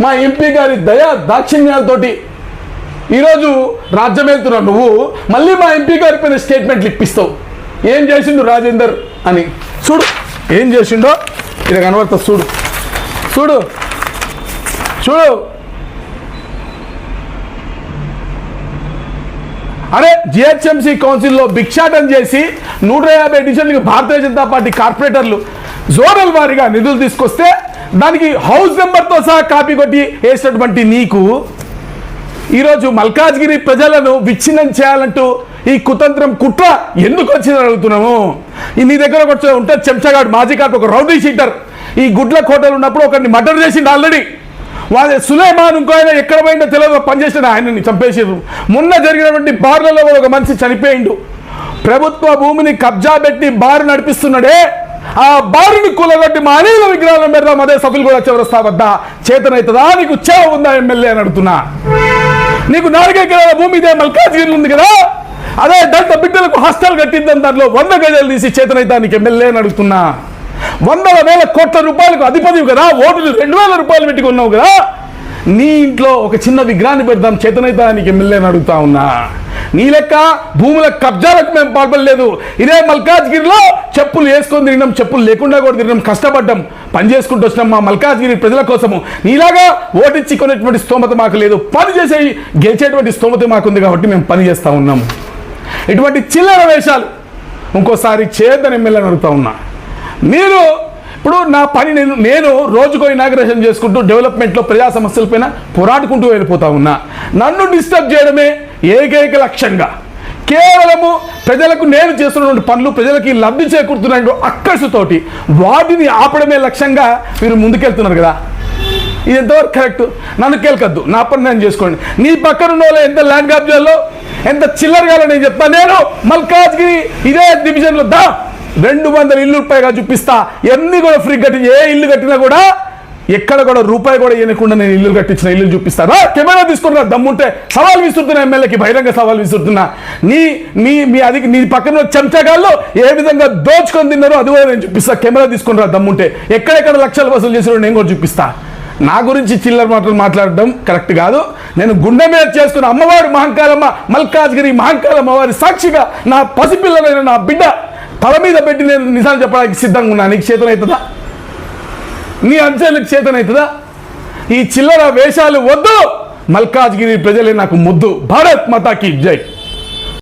మా ఎంపీ గారి దయా దాక్షిణ్యాలతోటి ఈరోజు రాజ్యం వెళ్తున్నావు నువ్వు. మళ్ళీ మా ఎంపీ గారి పైన స్టేట్మెంట్లు ఇప్పిస్తావు. ఏం చేసిండు రాజేందర్ అని. చూడు. ఏం చేసిండో ఇది కనబడుతుంది చూడు. చూడు. చూడు. అరే జిహెచ్ఎంసీ కౌన్సిల్లో భిక్షాటం చేసి నూట యాభై డివిజన్లకు భారతీయ జనతా పార్టీ కార్పొరేటర్లు జోనల్ వారిగా నిధులు తీసుకొస్తే దానికి హౌస్ నెంబర్తో సహా కాపీ కొట్టి వేసినటువంటి నీకు ఈరోజు మల్కాజ్గిరి ప్రజలను విచ్ఛిన్నం చేయాలంటూ ఈ కుతంత్రం కుట్ర ఎందుకు వచ్చిందని అడుగుతున్నాము? నీ దగ్గర కొంచెం ఉంటే చెంచగాడు మాజీ కాదు ఒక రౌడీ షీటర్. ఈ గుడ్ల కోటలు ఉన్నప్పుడు ఒకరిని మర్డర్ చేసిండు ఆల్రెడీ. వాళ్ళ సులేమాన్ ఇంకో ఆయన ఎక్కడ పోయిందో తెలియదు పనిచేసిన ఆయనని చంపేసారు మొన్న జరిగినటువంటి బార్లలో ఒక మనిషి చనిపోయిండు. ప్రభుత్వ భూమిని కబ్జా పెట్టి బారు నడిపిస్తున్నాడే ఆ బారుని కూలగొట్టి మా అనేక విగ్రహాలను పెడదాం. అదే సఫిల్ కూడా చివరస్తా వద్ద చేతనైతుందా? నీకు చేవ ఉందా ఎమ్మెల్యే అని అడుగుతున్నా. నీకు నాలుగు భూమి ఇదే మల్కాజ్గిరి ఉంది కదా? అదే దళిత బిడ్డలకు హాస్టల్ కట్టిద్దాం దాంట్లో వంద గజలు తీసి చేతనైతానికి ఎమ్మెల్యే అని అడుగుతున్నా. వందల వేల కోట్ల రూపాయలకు అధిపతివి కదా? ఓటులు రెండు వేల రూపాయలు పెట్టుకున్నావు కదా? నీ ఇంట్లో ఒక చిన్న విగ్రహాన్ని పెడదాం చేతనైతానికి ఎమ్మెల్యే అడుగుతా ఉన్నా. నీ లెక్క భూముల కబ్జాలకు మేము పాల్పడలేదు. ఇదే మల్కాజ్గిరిలో చెప్పులు వేసుకొని తిరిగినాం చెప్పులు లేకుండా కూడా తిరిగినాం కష్టపడ్డాం. పని చేసుకుంటూ వచ్చినాం మా మల్కాజ్గిరి ప్రజల కోసము. నీలాగా ఓటిచ్చి కొనేటువంటి స్తోమత మాకు లేదు. పని చేసే గెలిచేటువంటి స్తోమత మాకుంది కాబట్టి మేము పని చేస్తూ ఉన్నాము ఇటువంటి చిల్లర వేషాలు ఇంకోసారి చేతని ఎమ్మెల్యేని అడుగుతా ఉన్నా. మీరు ఇప్పుడు నా పని నేను నేను రోజుకో ఇనాగ్రేషన్ చేసుకుంటూ డెవలప్మెంట్లో ప్రజా సమస్యలపైన పోరాడుకుంటూ వెళ్ళిపోతా ఉన్నా. నన్ను డిస్టర్బ్ చేయడమే ఏకైక లక్ష్యంగా. కేవలము ప్రజలకు నేను చేస్తున్నటువంటి పనులు ప్రజలకి లబ్ధి చేకూరుతున్నటువంటి అక్కసుతోటి వాటిని ఆపడమే లక్ష్యంగా మీరు ముందుకెళ్తున్నారు కదా. ఇది ఎంతవరకు కరెక్ట్? నన్ను కేల్కద్దు. నా పని నేను చేసుకోండి. నీ పక్కన ఉన్న వాళ్ళు ఎంత ల్యాండ్ కబ్జాల్లో ఎంత చిల్లరగా నేను చెప్తాను నేను మల్కాజ్గిరి ఇదే డివిజన్లో దా. రెండు వందల ఇల్లు పైగా చూపిస్తా. ఎన్ని కూడా ఫ్రీ కట్టి ఏ ఇల్లు కట్టినా కూడా ఎక్కడ కూడా రూపాయి కూడా ఇవ్వకుండా నేను ఇల్లు కట్టించిన ఇల్లు చూపిస్తాను. కెమెరా తీసుకున్నా దమ్ముంటే సవాల్ విసురుతున్నా ఎమ్మెల్యేకి బహిరంగ సవాల్ విసురుతున్నా. నీ మీ మీ అది నీ పక్కన చెంచగాళ్ళు ఏ విధంగా దోచుకొని తిన్నారో అది కూడా నేను చూపిస్తా. కెమెరా తీసుకుని దమ్ముంటే? ఎక్కడెక్కడ లక్షలు వసూలు చేసినారో నేను కూడా చూపిస్తా. నా గురించి చిల్లర మాటలు మాట్లాడడం కరెక్ట్ కాదు. నేను గుండె మీద చేసుకున్న అమ్మవారు మహంకాలమ్మ మల్కాజ్గిరి మహంకాలమ్మ వారి సాక్షిగా నా పసిపిల్లలైన నా బిడ్డ తల మీద పెట్టి నేను నిజాలు చెప్పడానికి సిద్ధంగా ఉన్నా. నీకు చేతనవుతుందా నీ అంచెలకు చేతనవుతుందా ఈ చిల్లర వేషాలు వద్దు. మల్కాజ్గిరి ప్రజలే నాకు ముద్దు. భారత్ మాతాకి జై.